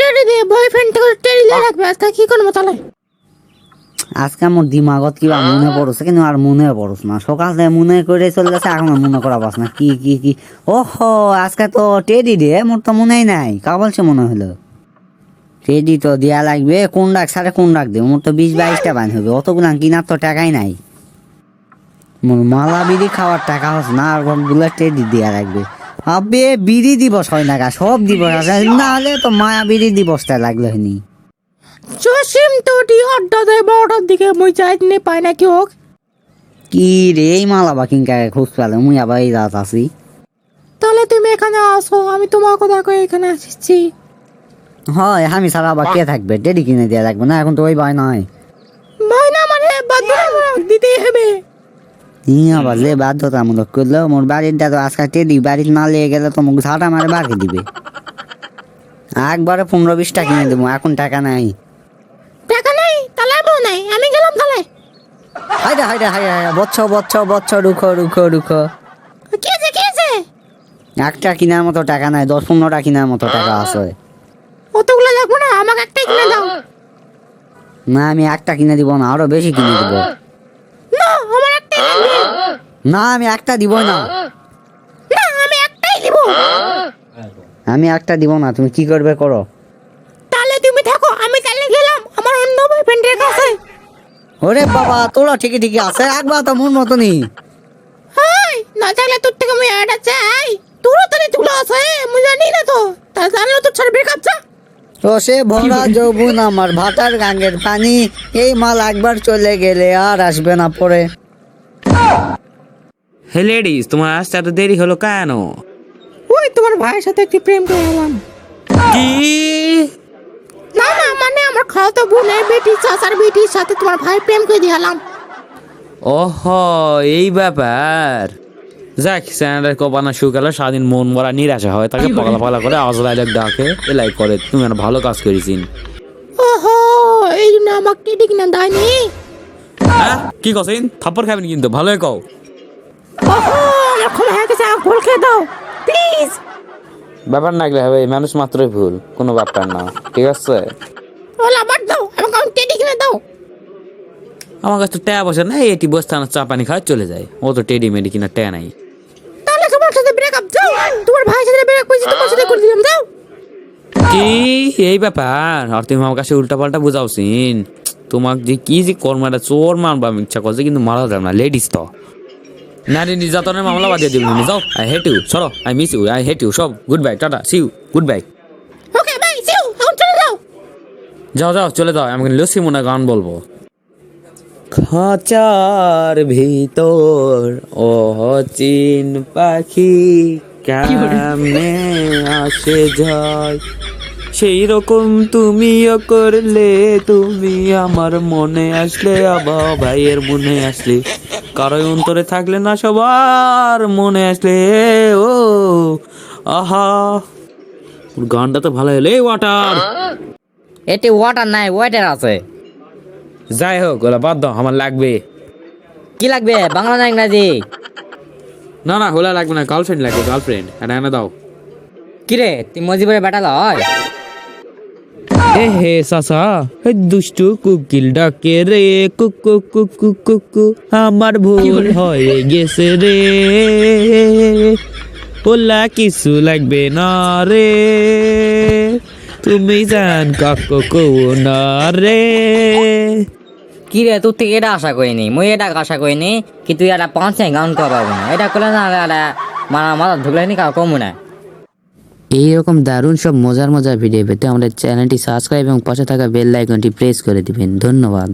টেরি দিয়ে বয়ফ্রেন্ড থেকে দিয়ে রাখবে আজকে কি করব তাহলে? আজকে আমার দিমাগত কিবা মনে পড়ছে কিন্তু আর মনে পড়ছ না। সকাল থেকে মনে করে চলে গেছে এখন মনে করা পাস না। কি কি কি? ওহো আজকে তো টেডি দে মোর তো মনেই নাই। কা বলছে মনে হলো টেডি তো দেয়া লাগবে কোন ডাক সাড়ে কোন ডাক দেবে? মোর তো বিশ বাইশটা বান হবে অতগুলা কিনার তো টাকাই নাই। মোর মালা বিড়ি খাওয়ার টাকা হচ্ছে না আরগুলা টেডি দেয়া লাগবে? আবে বিড়ি দিবস হয় না গা সব দিবস আছে। না হলে তো মায়া বিড়ি দিবসটা লাগল হয়নি। জসিম তো ডি আড্ডা দেয় বারোটার দিকে মুই যাই নে পাই নাকি হোক। কি রে এই মালা বাকিং কিনকা খোঁজ পেলে মুই আবার এই রাত আছি। তাহলে তুমি এখানে আসো আমি তোমার কথা কয়ে এখানে আসছি। হয় আমি ছাড়া আবার কে থাকবে? ডেডি কিনে দেওয়া লাগবে না এখন তো ওই ভয় নয় মাইনা মানে বাধ্যতামূলক দিতেই হবে। ই আবার যে বাধ্যতামূলক করল মোর বাড়িটা তো আজকে টেডি বাড়িতে না লেগে গেলে তো মুখ ঝাঁটা মারে বাকি দিবে। একবারে পনেরো বিশটা কিনে দেবো এখন টাকা নাই। টাকা নাই? তাহলে আমিও নাই? আমি গেলাম তাহলে হাইরে হাইরে হাইরে হাইরে বচ্ছ বচ্ছ বচ্ছ রুখো রুখো রুখো। কি আছে কি আছে একটা কিনার মতো টাকা নাই দশ পনেরোটা কিনার মতো টাকা আছে। অতগুলো লাগবো না? আমাকে একটাই কিনে দাও। না আমি একটা কিনে দিব না আরও বেশি কিনে দিব না আমার একটাই লাগবে না আমি একটা দিব না। না আমি একটাই দিব। আমি একটা দিব না তুমি কি করবে করো। তাহলে তুমি থাকো আমি তাহলে গেলাম আমার অন্য বয়ফ্রেন্ডের কাছে। ওরে বাবা তোরা ঠিকই ঠিকই আছে একবার তো মন মতনই। হাই না থাকলে তোর থেকে আমি এটা চাই। তোরও তাহলে তুলো আছে আমি জানি না তো। তা জানলো তো ছাড় ব্রেকআপ চা। তো সে ভরা যৌবন আমার ভাটার গাঙ্গের পানি এই মাল একবার চলে গেলে আর আসবে না পরে। হে লেডিস তোমার আসতে এত দেরি হলো কেন? ওই তোমার ভাইয়ের সাথে একটি প্রেম করে এলাম কি? না না মানে আমার বোনের বেটি চাচার বেটির সাথে তোমার ভাই প্রেম করে দিলাম। ওহ এই ব্যাপার। যাক স্যান্ডার কপানা শুকালে সারাদিন মন মরা নিরাশা হয় তাকে পাগলা পাগলা করে আওয়াজ লাইলাক ডাকে এলাই করে তুমি একটা ভালো কাজ করেছিন ওহো এই জন্য আমাকে ঠিক না দেয়নি। হ্যাঁ? কি কছেন থাপ্পড় খাবেন কিন্তু ভালোই কও। ক্ষমা হয়ে গেছে ভুল খেয়ে দাও। প্লিজ ব্যাপার না গেলে হবে মানুষ মাত্রই ভুল কোনো ব্যাপার না ঠিক আছে? ওলা বাদ দাও আমাকে আমি টেডি কিনে দাও। আমার কাছে তো ট্যা বসে না এটি বসতে না চা পানি খাওয়া চলে যায় ও তো টেডি মেডি কিনা ট্যা নাই। তাহলে তোমার সাথে ব্রেকআপ দাও তোমার ভাইয়ের সাথে ব্রেকআপ করেছি তোমার সাথে করে দিলাম দাও কি এই ব্যাপার? আর তুমি আমার কাছে উল্টা পাল্টা বুঝাওছিন তোমাকে যে কি যে কর্মটা চোর মারবা আমি ইচ্ছা করছে কিন্তু মারা যাবে না লেডিস তো। নারী নির্যাতনের মামলা বাদিয়ে দিব তুমি যাও আই হেট ইউ সরো I miss you I hate you সব good bye tata see you good bye okay bye see you এখন চলে যাও যাও যাও চলে যাও আমি লসি মনে গান বলব। খাঁচার ভিতর ও চিন পাখি কেমনে আসে যায় সেই রকম তুমিও করলে তুমি আমার মনে আসলে আবার ভাইয়ের মনে আসলে। কারও অন্তরে থাকলে না সবার মনে আসলে ও আহা। গানটা তো ভালো হলে ওয়াটার এটি ওয়াটার নাই ওয়াটার আছে। যাই হোক ওলা বাদ দাও আমার লাগবে। কি লাগবে? বাংলা না ইংরাজি? না না হোলা লাগবে না গার্লফ্রেন্ড লাগবে গার্লফ্রেন্ড এটা এনে দাও। কিরে তুই মজিবরে বেটা লয় এ হে সাসা, হে দুষ্টু কুকিল ডাকে রে কুকু কুকু কুকু আমার ভুল হয়ে গেছে রে। ওলা কিছু লাগবে না রে, তুমি জান কাকু কো না রে। কি রে থেকে এটা আশা করিনি, মুই এটা আশা করিনি কি তুই এটা পাঁচে গাউন করা পাবো না। এটা করলে না মারা, মাথা ঢুকলে নি কাউ কমু না। এইরকম দারুণ সব মজার মজার ভিডিও পেতে আমাদের চ্যানেলটি সাবস্ক্রাইব এবং পাশে থাকা বেল আইকনটি প্রেস করে দিবেন। ধন্যবাদ।